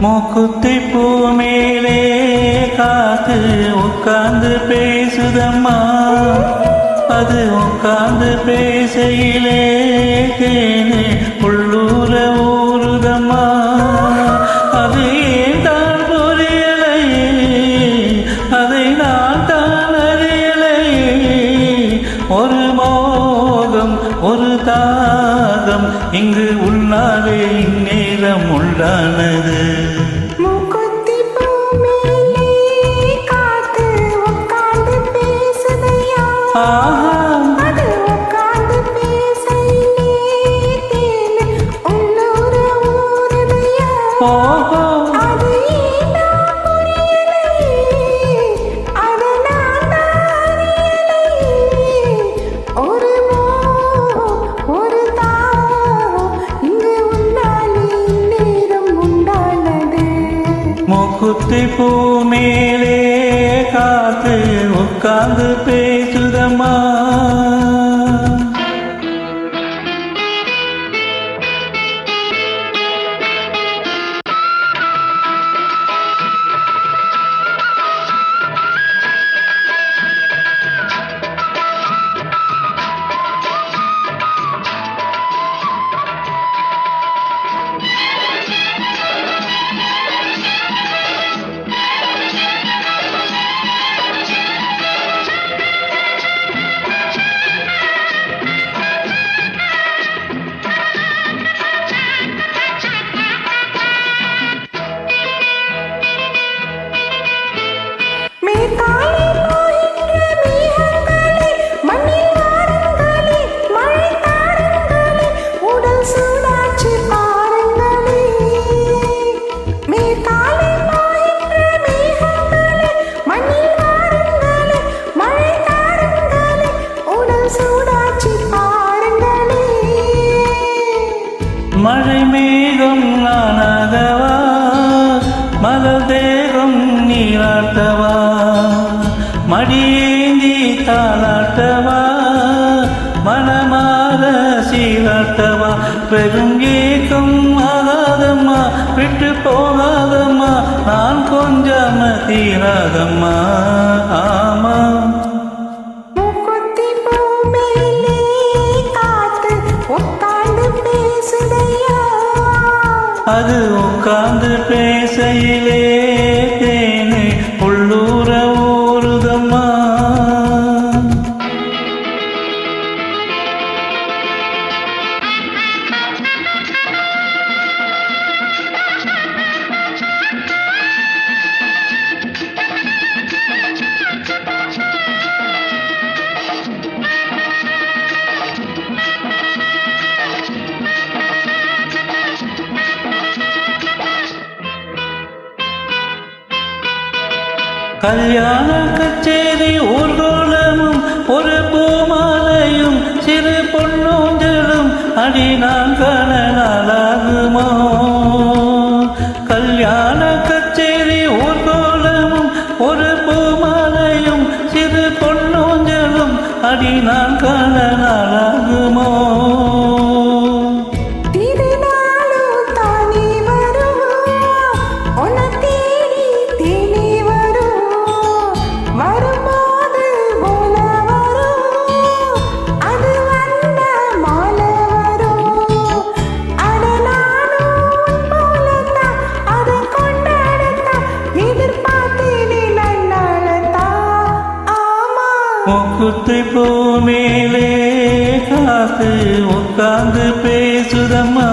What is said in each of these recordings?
மூக்குத்தி பூ மேலே காத்து உட்கார்ந்து பேசுதம்மா. அது உட்கார்ந்து பேசையிலே தேனே ஒரு மோகம் ஒரு தாகம். இங்கு உள்நாளே இந்நேரம் உள்ளானது. மூக்குத்தி பூ மேலே காத்து உட்கார்ந்து பேசுதம்மா. மழை மேகம் நானாகவா? மலர் தேகம் நீராட்டவா? மடியேந்தி தாளாட்டவா? மனமாக சீராட்டவா? பெரும் ஏக்கம் ஆகாதம்மா விட்டு போகாதம்மா நான் கொஞ்சம் தீராதம்மா ஆமா அது உட்கார்ந்து பேசையிலே கல்யாண கச்சேரி முக்குத்தி பூ மேலே காத்து உட்கார்ந்து பேசுதம்மா.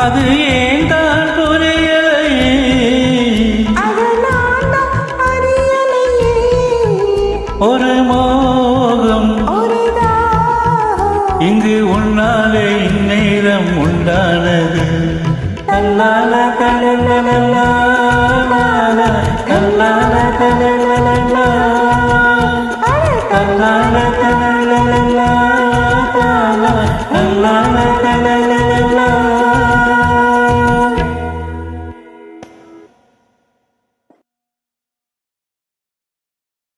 அது ஏன் தான் ஒரு மோகம். இங்கு உன்னாலே இந்நேரம் உண்டானது. la la la la la la